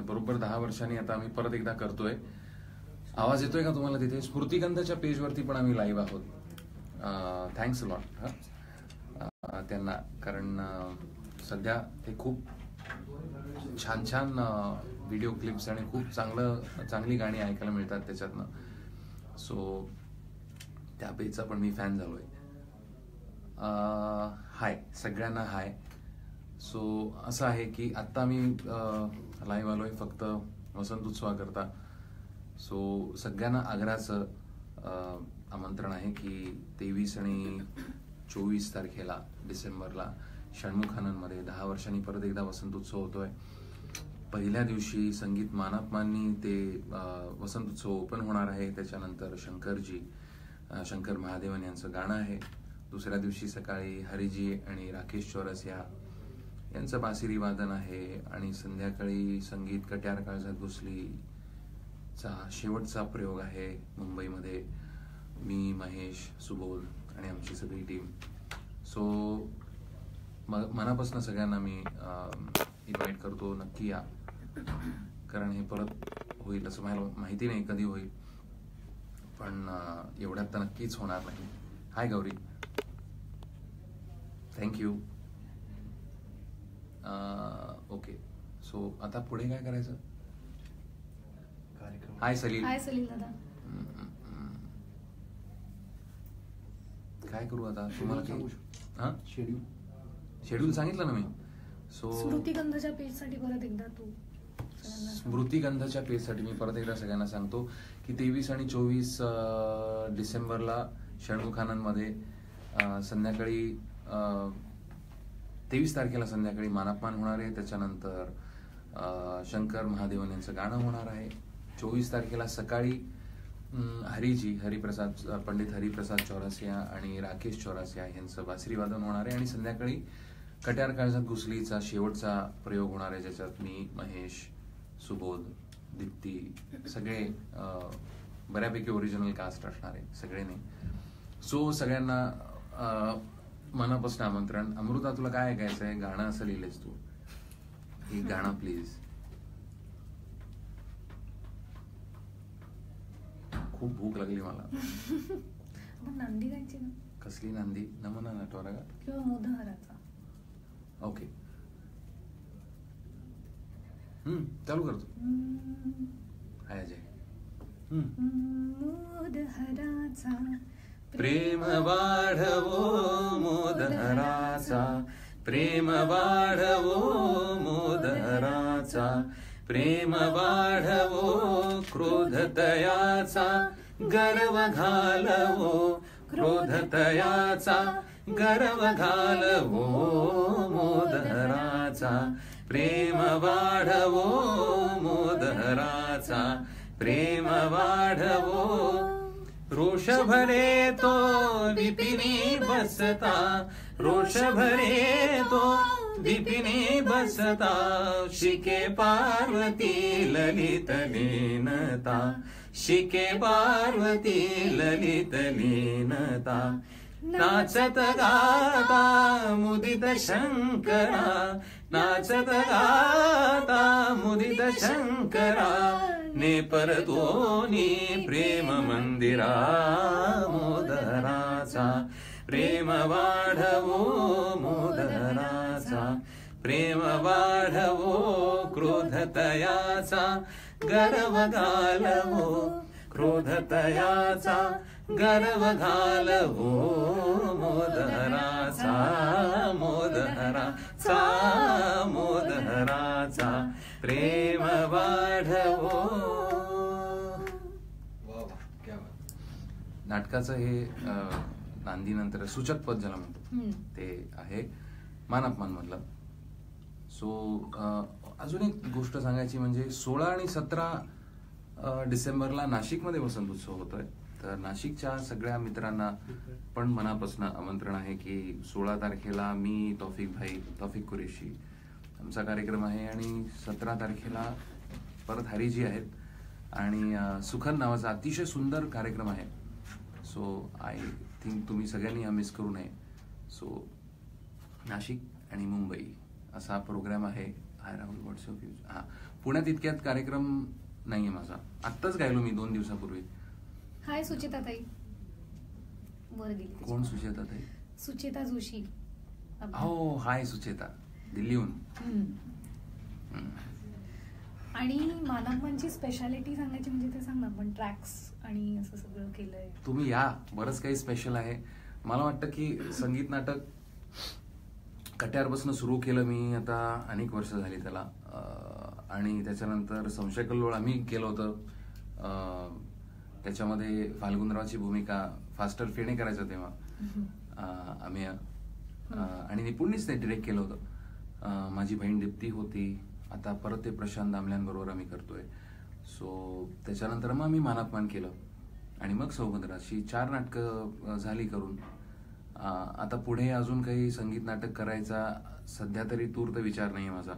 बरोबर दहा वर्षांनी आता आम्ही परत एकदा करतोय. आवाज येतोय का तुम्हाला तिथे? स्मृतिगंधाच्या पेजवरती पण आम्ही लाईव्ह आहोत. थँक्स लॉट त्यांना कारण सध्या ते खूप छान छान व्हिडिओ क्लिप्स आणि खूप चांगलं चांगली गाणी ऐकायला मिळतात त्याच्यातनं. सो त्या पेजचा पण मी फॅन झालोय. आहे हाय सगळ्यांना हाय सो असं आहे की आत्ता मी लाईव्ह आलोय फक्त वसंत उत्सवाकरता. सो सगळ्यांना आग्राचं आमंत्रण आहे की तेवीस आणि चोवीस तारखेला डिसेंबरला षण्मुखानंदमध्ये दहा वर्षांनी परत एकदा वसंत उत्सव होतोय. पहिल्या दिवशी संगीत मानापमांनी ते वसंत उत्सव ओपन होणार आहे. त्याच्यानंतर शंकरजी शंकर महादेवन यांचं गाणं आहे. दुसऱ्या दिवशी सकाळी हरिजी आणि राकेश चौरसिया यांचं बासरी वादन आहे आणि संध्याकाळी संगीत कट्यार काळजात घुसलीचा शेवटचा प्रयोग आहे मुंबईमध्ये. मी महेश सुबोध आणि आमची सगळी टीम सो म मनापासून सगळ्यांना मी इन्व्हाइट करतो. नक्की या. कारण हे परत होईल असं मला माहिती नाही कधी होईल. पण एवढ्यात तर नक्कीच होणार नाही. Hi Gauri thank you okay. So आता पुढे काय करायचं? कार्यक्रम. हाय सलील. हाय सलील दादा. काय करू आता? तुम्हाला हा? शेड्यूल शेड्यूल सांगितलं ना मी. सो स्मृतिगंधाच्या पेजसाठी परत एकदा तू. स्मृतिगंधाच्या पेजसाठी मी परत एकदा सगळ्यांना सांगतो की तेवीस आणि चोवीस डिसेंबरला षण्मुखानंदमध्ये अं, संध्याकाळी तेवीस तारखेला संध्याकाळी मानापमान होणार आहे. त्याच्यानंतर शंकर महादेवन यांचं गाणं होणार आहे. चोवीस तारखेला सकाळी हरीजी हरिजी हरिप्रसाद पंडित हरिप्रसाद चौरासिया आणि राकेश चौरासिया यांचं बासरीवादन होणार आहे. आणि संध्याकाळी कट्यार काळजात घुसलीचा शेवटचा प्रयोग होणार आहे ज्याच्यात मी महेश सुबोध दीप्ती सगळे बऱ्यापैकी ओरिजिनल कास्ट असणार आहे सगळे नाही सो सगळ्यांना मनापासून आमंत्रण. अमृता तुला काय ऐकायचं आहे गाणं असं लिहिलंयस तू. हे गाणं प्लीज खूप भूक लागली मला. नांदी गायची ना? कसली नांदी? नमना नटवरा का? किंवा मोदहराचा. ओके हम्म चालू करतो. हाय अजय. हम्म मोदहराचा. प्रेम वाढवो मोदराचा प्रेम वाढवो मोदराचा प्रेम वाढवो क्रोधतयाचा. गर्व घालवो क्रोधतयाचा. गर्व घालवो मोदराचा प्रेम वाढवो मोदराचा प्रेम वाढवो रोष भरे तो विपिनी बसता रोष भरे तो विपिनी बसता शिके पार्वती ललित लीनता शिके पार्वती ललित लीनता नाचत गाता मुदित शंकरा नाचत गाता मुदित शंकरा ने परतो प्रेम मन्दिरा मोदरा सा प्रेमवाढवो प्रेम वाढवो क्रोधतया सा गर्वलवो क्रोधतया सा गर्वलवो मोदरा सा मोदहरा सा मोदरा सा प्रेमवाढवो नाटकाचं हे नांदीनंतर सूचक पद ज्याला म्हणतो. ते आहे मानापमान मधलं सो अजून एक गोष्ट सांगायची म्हणजे सोळा आणि सतरा डिसेंबरला नाशिकमध्ये वसंत उत्सव होतोय. तर नाशिकच्या सगळ्या मित्रांना पण मनापासून आमंत्रण आहे की सोळा तारखेला मी तौफिक भाई तौफिक कुरेशी आमचा कार्यक्रम आहे आणि सतरा तारखेला परत हरिजी आहेत. आणि अं, सुखद नावाचा अतिशय सुंदर कार्यक्रम आहे. सो आय थिंक तुम्ही सगळ्यांनी हा मिस करू नये. सो नाशिक आणि मुंबई असा प्रोग्राम आहे. हाय राहुल व्हॉट्सअप यूज हां. पुण्यात इतक्यात कार्यक्रम नाहीये माझा. आत्ताच गायलो मी दोन दिवसापूर्वी. हाय सुचिता ताई वर गेली तिची. कोण सुचेता ताई सुचिता जोशी. हो हाय सुचेता. दिल्लीहून. आणि मानवांची स्पेशालिटी सांगायची म्हणजे ते सांग ना आपण ट्रॅक्स आणि असं सगळं केलंय. तुम्ही या बरंच काही स्पेशल आहे. मला वाटतं की संगीत नाटक कट्यारपासून सुरू केलं मी आता अनेक वर्ष झाली त्याला. आणि त्याच्यानंतर संशय कल्लोळ आम्ही केलं होतं. त्याच्यामध्ये फाल्गुनरावची भूमिका फास्टर फेणे करायचं तेव्हा. आम्ही आणि निपुणनीच ते डिरेक्ट केलं होतं. माझी बहीण दीप्ती होती. आता परत ते प्रशांत दामल्यांबरोबर आम्ही करतोय. सो त्याच्यानंतर मग आम्ही मानापमान केलं. आणि मग सौभद्रा अशी चार नाटकं झाली करून. आता पुढे अजून काही संगीत नाटक करायचा सध्या तरी तूर्त विचार नाही माझा.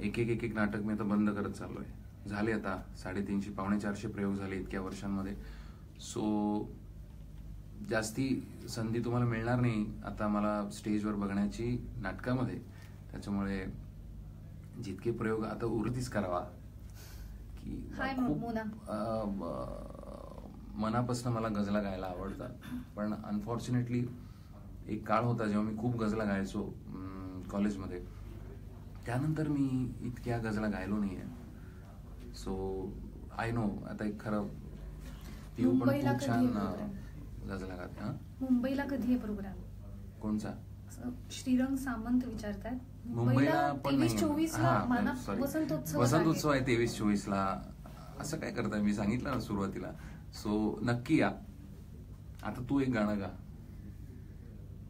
एक एक एक एक नाटक मी आता बंद करत चाललोय. झाले आता साडेतीनशे पावणे चारशे प्रयोग झाले इतक्या वर्षांमध्ये. सो जास्ती संधी तुम्हाला मिळणार नाही आता मला स्टेजवर बघण्याची नाटकामध्ये. त्याच्यामुळे जितके प्रयोग आता उरतीच करावा. की मनापासून मला गजला गायला आवडतात. पण अनफॉर्च्युनेटली एक काळ होता जेव्हा मी खूप गजला गायचो कॉलेजमध्ये. त्यानंतर मी इतक्या गजला गायलो नाहीये. सो आय नो आता एक खरं पिऊ पण खूप छान आहे? गजला गाते हा? मुंबईला कधी आहे प्रोग्राम कोणचा? श्रीरंग सामंत विचारतात मुंबईला पण तेवीस चोवीस. वसंतोत्सव वसंत उत्सव आहे. तेवीस चोवीस ला असं काय करताय? मी सांगितलं ना सुरुवातीला. सो नक्की या. आता तू एक गाणं गा.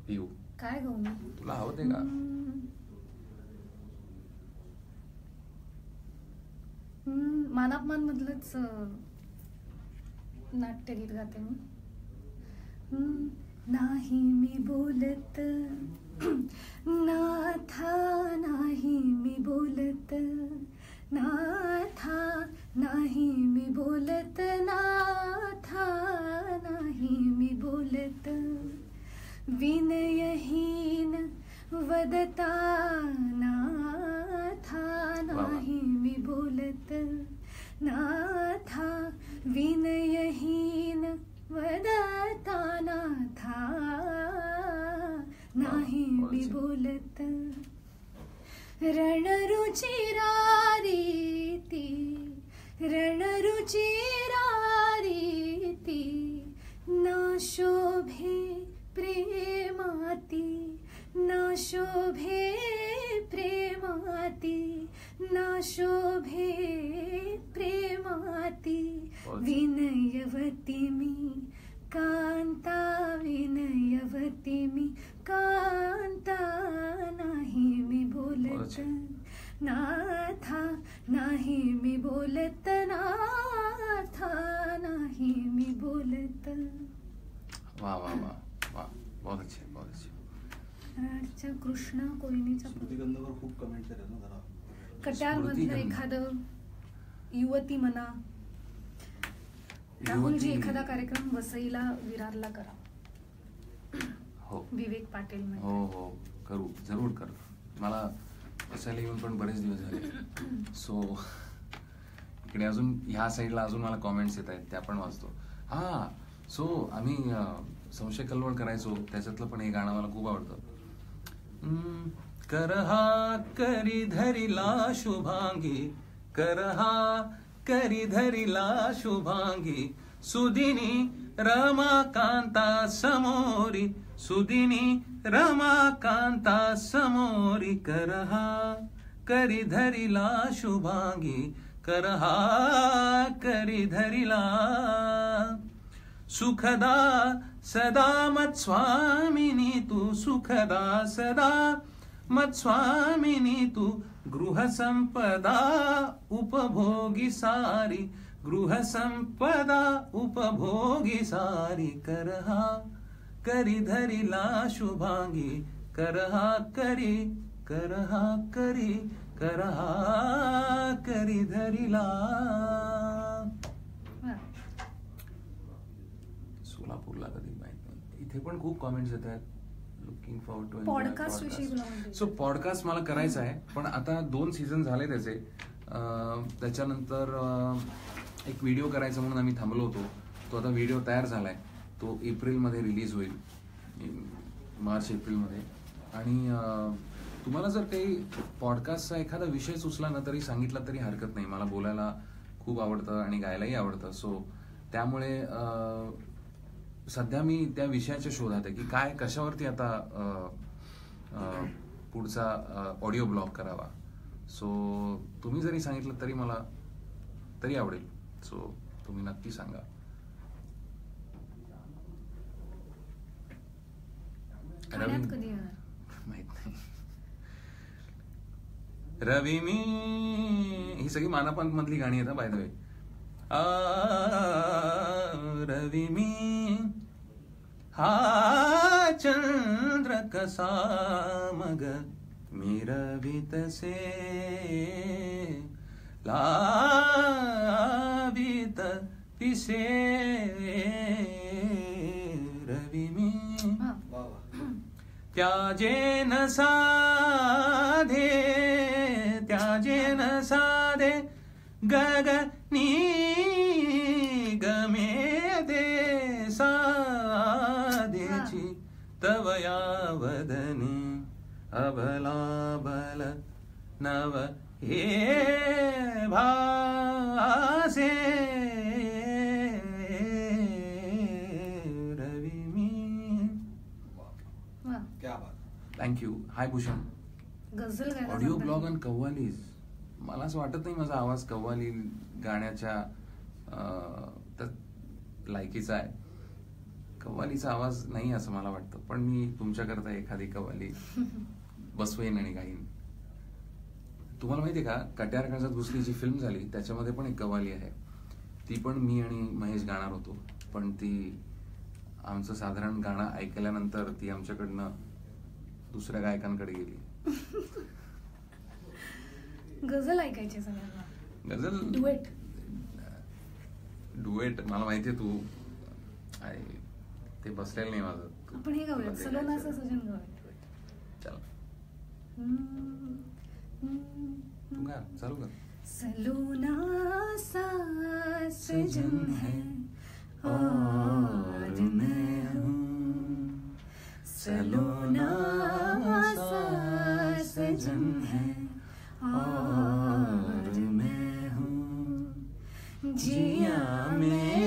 पिऊ. काय गाऊ मी? तुला हवं ते का मानापमान मधलंच नाट्यगीत गाते मी. नाही मी बोलत. नाथा नाही मी बोलत नाथा नाही मी बोलत नाथा नाही मी बोलत. विनयहीन वदता नाथा नाही मी बोलत नाथा विनयहीन वदता नाथा बोलत। रणरुचिरारीती रणरुचिरारीती ना शोभे प्रेमाती ना शोभे प्रेमाती ना शोभे प्रेमाती। विनयवती खूप कमेंट आहेत ना जरा. कट्यार मधलं स्मृतिगंध. एखादं युवती म्हणा राहुलजी एखादा कार्यक्रम वसईला विरारला करा. हो. विवेक पाटील हो. हो. करू. जरूर करू. मला बसायला येऊन पण बरेच दिवस झाले. सो इकडे अजून ह्या साईडला अजून मला कॉमेंट्स येत आहेत. त्या पण वाचतो. हा. सो आम्ही संशय कलवड करायचो. त्याच्यातलं पण हे गाणं मला खूप आवडतं. करहा करी धरिला शुभांगी करहा करी धरिला शुभांगी सुदिनी रमाकांता समोरी सुदिनी रमाकांता समोरी करहा करी धरिला शुभांगी करहा करी धरिला सुखदा सदा मत्स्वामिनी तू सुखदा सदा मत्स्वामिनी तू गृहसंपदा उपभोगी सारी गृहसंपदा उपभोगी सारी करहा करी धरीला शुभांगी करहा करी करहा करी करहा करी धरीला. सोलापूरला कधी माहीत नाही. इथे पण खूप कॉमेंट्स येतात लुकिंग फॉरवर्ड टू म्हणते. सो पॉडकास्ट मला करायचा आहे पण आता दोन सीझन झाले त्याचे. त्याच्यानंतर एक व्हिडिओ करायचा म्हणून आम्ही थांबलो होतो. तो आता व्हिडिओ तयार झालाय. तो एप्रिलमध्ये रिलीज होईल. मार्च एप्रिलमध्ये. आणि तुम्हाला जर काही पॉडकास्टचा एखादा विषय सुचला ना तरी सांगितला तरी हरकत नाही. मला बोलायला खूप आवडतं आणि गायलाही आवडतं. सो त्यामुळे अं, सध्या मी त्या विषयाच्या शोधात आहे की काय कशावरती आता पुढचा ऑडिओ ब्लॉग करावा. सो तुम्ही जरी सांगितलं तरी मला तरी आवडेल. सो तुम्ही नक्की सांगा. माहीत नाही. रवी मी ही सगळी मानापंत मधली गाणी आहेत बाय द वे रवी मी हा चंद्र कसा मग मी रवी तसे। लावित पिसे रवी मी वा त्याजेन साधे त्याजेन साधे गगनी तवया वदनी अबलाबल नव हे भासे। रवी मी। वा. क्या बात thank you hi Bhushan ghazal audio blog? आणि कव्वालीज मला असं वाटत नाही माझा आवाज कव्वाली गाण्याच्या लायकीचा आहे. कव्वालीचा आवाज नाही असं मला वाटतं. पण मी तुमच्याकरता एखादी कव्वाली बसवेन आणि गाईन. तुम्हाला माहितीये का? कट्यार काळजात घुसली जी फिल्म झाली त्याच्यामध्ये पण एक कव्वाली आहे. ती पण मी आणि महेश गाणार होतो. पण ती आमचं साधारण गाणं ऐकल्यानंतर ती आमच्याकडनं दुसऱ्या गायकांकडे गेली. गझल ऐकायची गझल? डुएट. डुएट? मला माहितीये तू. आहे, ते बसलेलं नाही माझं आपण हे गाऊयात सलोनाचं. सजन गाऊयात. चल तू गा चालू कर सलोना सा सजन है और मैं हूँ सलोना सा सजन है और मैं हूँ जिया में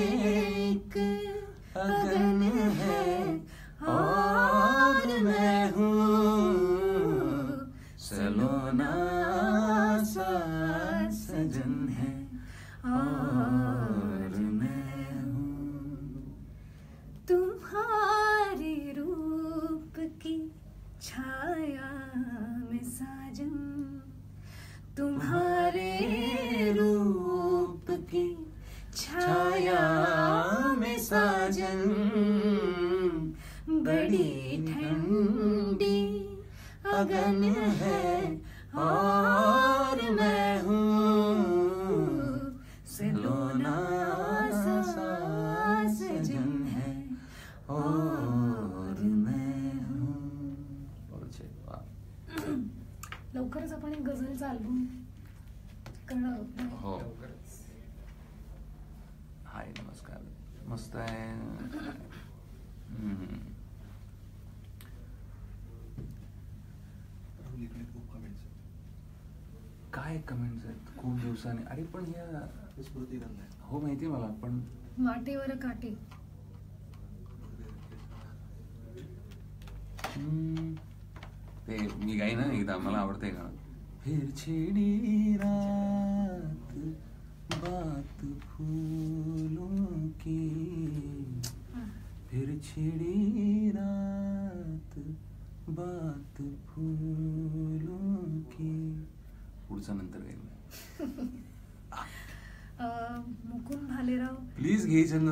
कमेंट्स आहेत. खूप दिवसांनी. अरे पण या स्मृती गंध आहे हो माहिती मला पण वाटेवर काटे. हम्म, ते मी गाईन ना एकदा मला आवडते गाणं. फिर छिड़ी रात बात फूलों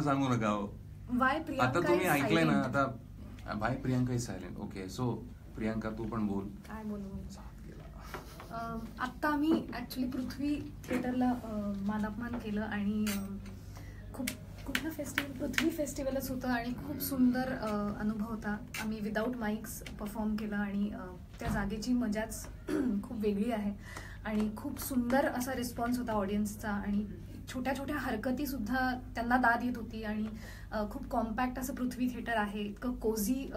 सांगू नका हो. वाय प्रियांका आता तुम्ही ऐकलंय ना. आता bye Priyanka is silent okay so Priyanka तू पण बोल. काय बोलू? आत्ता आम्ही ऍक्च्युली पृथ्वी थिएटरला मानापमान केलं आणि खूप कुठलं फेस्टिवल पृथ्वी फेस्टिवलच होतं आणि खूप सुंदर अनुभव होता. आम्ही विदाऊट माईक्स परफॉर्म केलं आणि त्या जागेची मजाच खूप वेगळी आहे. आणि खूप सुंदर असा रिस्पॉन्स होता ऑडियन्सचा आणि छोट्या छोट्या हरकती सुद्धा त्यांना दाद येत होती आणि खूप कॉम्पॅक्ट असं पृथ्वी थिएटर आहे. इतकं कोझी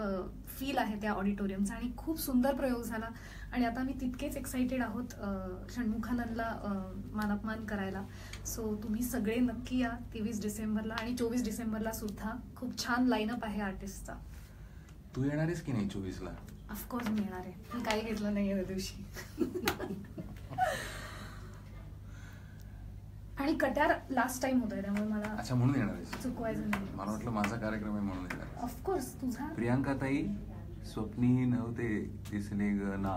फील आहे त्या ऑडिटोरियमचा आणि खूप सुंदर प्रयोग झाला. आणि आता आम्ही तितकेच एक्साइटेड आहोत षण्मुखानंदला मानापमान करायला. सो तुम्ही सगळे नक्की या तेवीस डिसेंबरला आणि चोवीस डिसेंबरला सुद्धा. खूप छान लाईनअप आहे आर्टिस्टचा तू येणार आहेस की नाही चोवीसला? ऑफकोर्स मी येणार आहे. मी काही घेतलं नाही त्या दिवशी. आणि कट्यार लास्ट टाइम होतोय त्यामुळे मला अच्छा म्हणून येणार चुकवायचं नाही. मला वाटलं माझा कार्यक्रम आहे म्हणून येणार. ऑफकोर्स तुझा. प्रियांका ताई स्वप्नी नव्हते दिसले ग ना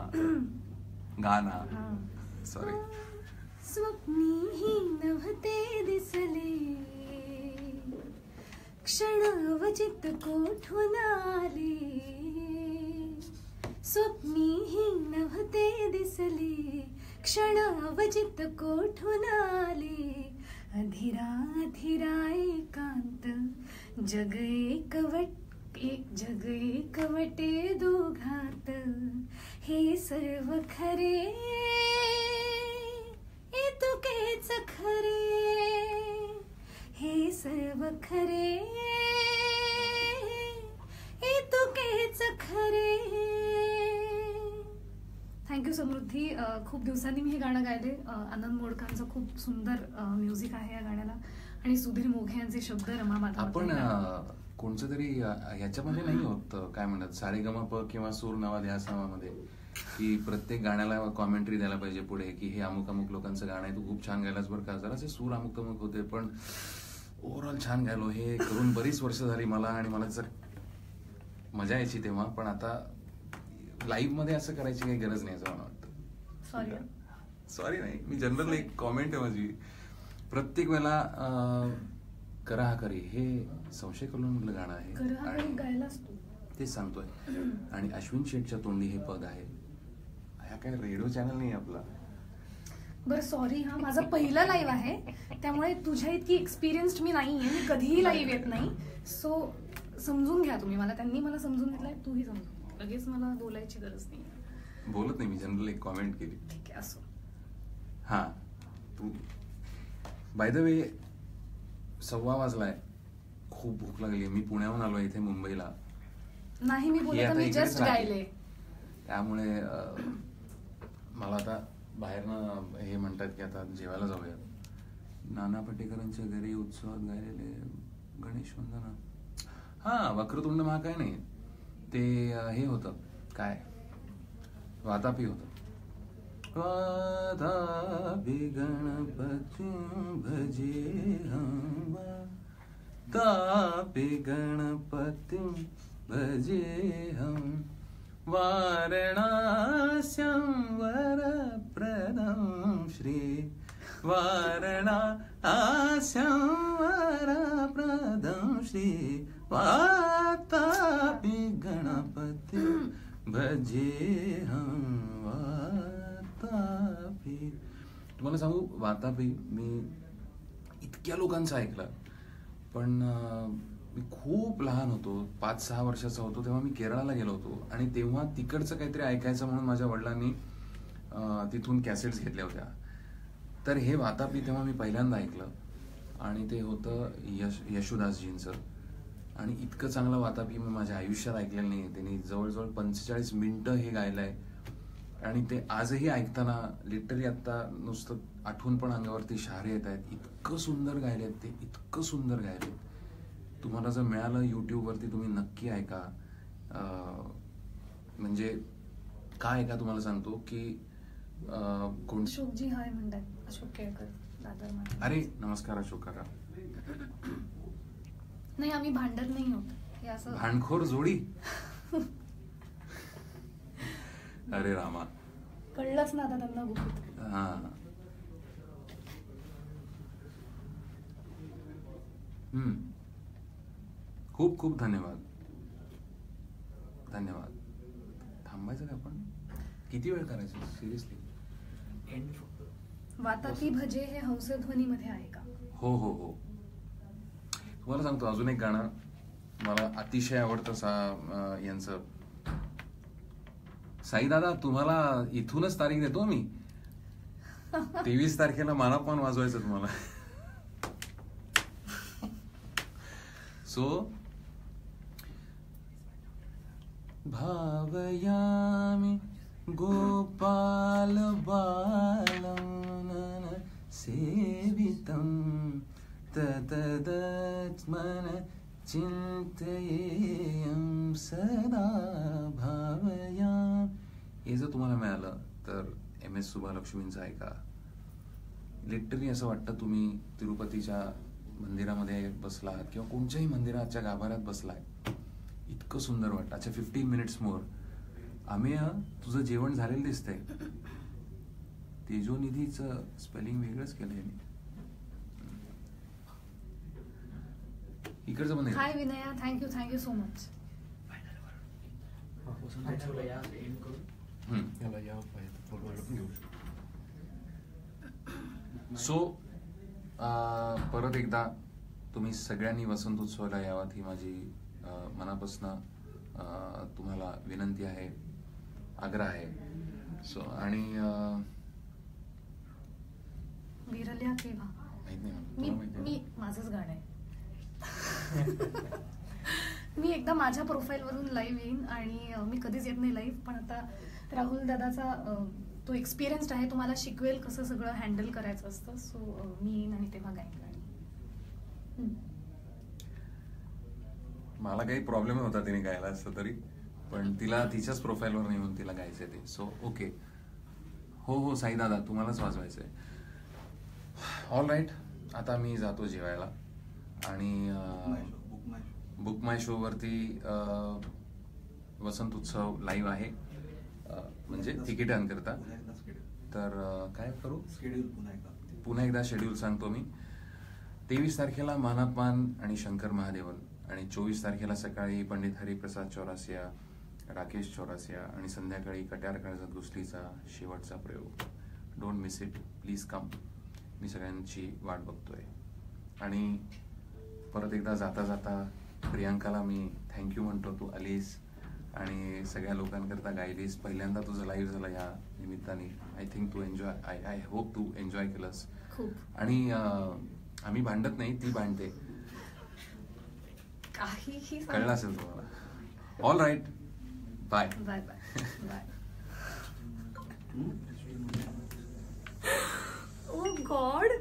गाना. हा. सॉरी स्वप्नीही नव्हते दिसले. क्षणावचित कोठून आले? स्वप्नीही नव्हते दिसले. क्षणावचित कोठून आले? अधिरा अधिरा एकांत जग एकवट एक जग एकवटे दोघात हे सर्व खरे. हे तुकेच खरे? हे सर्व खरे. थँक्यू समृद्धी खूप दिवसांनी मी हे गाणं गायले. आनंद मोडकांचं खूप सुंदर म्युझिक आहे या गाण्याला. आणि सुधीर मोघे यांचे शब्द रमा माधव आपण कोणचं तरी ह्याच्यामध्ये नाही होत काय म्हणतात सारेगमप किंवा सूर नवा ध्यासामध्ये की प्रत्येक गाण्याला कॉमेंट्री द्यायला पाहिजे पुढे की हे अमुक अमुक लोकांचं गाणं आहे तू खूप छान गायलास बरं का. जरासे सूर अमुक अमुक होते पण ओव्हरऑल छान गायलो. हे करून बरीच वर्ष झाली मला आणि मला जर मजा यायची तेव्हा पण आता लाईव्हमध्ये असं करायची काही गरज नाही असं मला वाटतं. सॉरी सॉरी नाही. मी जनरल एक कॉमेंट आहे माझी. प्रत्येक वेळेला करा करी. हे संशय कलून गाणं आहे. आणि तू. तेच सांगतोय. आणि अश्विन शेठच्या तोंडी हे पद आहे. हा काय रेडिओ चॅनल नाही आपला. बरं सॉरी हा माझं पहिलं लाईव्ह आहे. त्यामुळे तुझ्या इतकी एक्सपिरियन्स्ड मी नाही आहे मी कधीही लाईव्ह येत नाही. सो समजून घ्या तुम्ही. मला त्यांनी मला समजून घेतलंय तूही समजून. लगेच मला बोलायची गरज नाही. बोलत नाही मी जनरल एक कॉमेंट केली. ठीक आहे असो. हा. तू बाय द वे सव्वा वाजलाय. खूप भूक लागली मी पुण्याहून आलो इथे मुंबईला. नाही मी बोलत मी जस्ट. गायले. त्यामुळे मला आता बाहेरनं हे म्हणतात की आता जेवायला जाऊया नाना पाटेकरांच्या घरी उत्सवात गायलेले गणेश वंदना. हा वक्रतुंड महाकाय नाही. ते हे होतं. काय? वातापी होतं. वातापी गणपती भजे हम तापी गणपती भजे हम वारणास्यं वरप्रदं श्री वारणास्यं वरप्रदं श्री वातापि गणपति भजेऽहं वातापि. तुम्हाला सांगू वातापी मी इतक्या लोकांचं ऐकलं पण मी खूप लहान होतो पाच सहा वर्षाचा होतो तेव्हा मी केरळाला गेलो होतो आणि तेव्हा तिकडचं काहीतरी ऐकायचं म्हणून माझ्या वडिलांनी तिथून कॅसेट्स घेतल्या होत्या. तर हे वातापी तेव्हा मी पहिल्यांदा ऐकलं आणि ते होतं यश यशुदासजींचं. आणि इतकं चांगलं वातापी मी माझ्या आयुष्यात ऐकलेलं नाही त्यांनी जवळजवळ पंचेचाळीस मिनटं हे गायलं आहे आणि ते आजही ऐकताना लिटरली आत्ता नुसतं आठवून पण अंगावरती शहारे येत आहेत. इतकं सुंदर गायले आहेत ते इतकं सुंदर गायलेत तुम्हाला जर मिळालं यूट्यूबवरती तुम्ही नक्की ऐका. म्हणजे काय ऐका तुम्हाला सांगतो की कोण? अशोकजी हाय म्हणतात. अशोक केळकर दादर. अरे नमस्कार अशोक नाही आम्ही भांडत नाही होत हे असं भांडखोर जोडी? अरे रामा. कळलंच ना आता त्यांना गुपित. हा. हम्म. खूप खूप धन्यवाद. धन्यवाद. थांबायचं का आपण? किती वेळ करायचं? सिरियसली एंड फक्त. वातापी भजे हे हंसध्वनीमध्ये आहे का? हो हो हो. तुम्हाला सांगतो अजून एक गाणं मला अतिशय आवडतं सा यांचं. साई दादा तुम्हाला इथूनच तारीख देतो मी. तेवीस तारखेला मानापमान वाजवायचं तुम्हाला. सो भावयामि गोपाल बालं सेवितं ततदत्मन चिंतयेयं सदा भावया। हे जर तुम्हाला मिळालं तर एम एस सुभालक्ष्मींचं ऐका. लिटरली असं वाटतं तुम्ही तिरुपतीच्या मंदिरामध्ये बसलात किंवा कोणत्याही मंदिराच्या गाभाऱ्यात बसलाय इतकं सुंदर वाटतं. अच्छा फिफ्टीन मिनिट्स मोर आम्ही तुझं जेवण झालेलं दिसतंय. तेजोनिधीचं स्पेलिंग वेगळंच केलंय मी इकडचं पण hi. Vinaya. Thank you thank you so much so परत एकदा तुम्ही सगळ्यांनी वसंत उत्सवाला यावात ही माझी मनापासनं तुम्हाला विनंती आहे. आग्रह आहे. सो आणि विरल्या केव्हा माहीत नाही मला. मी माझंच गाणं आहे. मी एकदा माझ्या प्रोफाईल वरून लाईव्ह येईन आणि मी कधीच येत नाही लाईव्ह पण आता राहुल दादाचा तो एक्सपिरियन्स्ड आहे तुम्हाला शिकवेल कसं सगळं हँडल करायचं असतं. सो मी येईन आणि तेव्हा गाईन गाणी. मला काही प्रॉब्लेम होता तिने गायला असतं तरी. पण तिला तिच्याच प्रोफाईलवर नेऊन तिला गायचंय ते. सो ओके हो हो साई दादा तुम्हालाच वाजवायचंय. ऑल राईट आता मी जातो जेवायला. आणि बुक माय शो वरती अं, वसंत उत्सव लाईव्ह आहे. म्हणजे तिकीट करता. तर काय करू? शेड्यूल पुन्हा एकदा. पुन्हा एकदा शेड्यूल सांगतो मी. तेवीस तारखेला मानापमान आणि शंकर महादेवन आणि चोवीस तारखेला सकाळी पंडित हरिप्रसाद चौरासिया राकेश चौरासिया आणि संध्याकाळी कट्यार काळजात घुसलीचा शेवटचा प्रयोग. Don't miss it please come मी सगळ्यांची वाट बघतोय. आणि परत एकदा जाता जाता प्रियांकाला मी थँक्यू म्हणतो तू आलीस आणि सगळ्या लोकांकरता गायलीस. पहिल्यांदा तुझं लाईव्ह झालं या निमित्ताने. आय थिंक तू एन्जॉय आय आय होप तू एन्जॉय केलंस. आणि आम्ही भांडत नाही ती भांडते. कळलं असेल तुम्हाला. All right bye bye bye bye oh God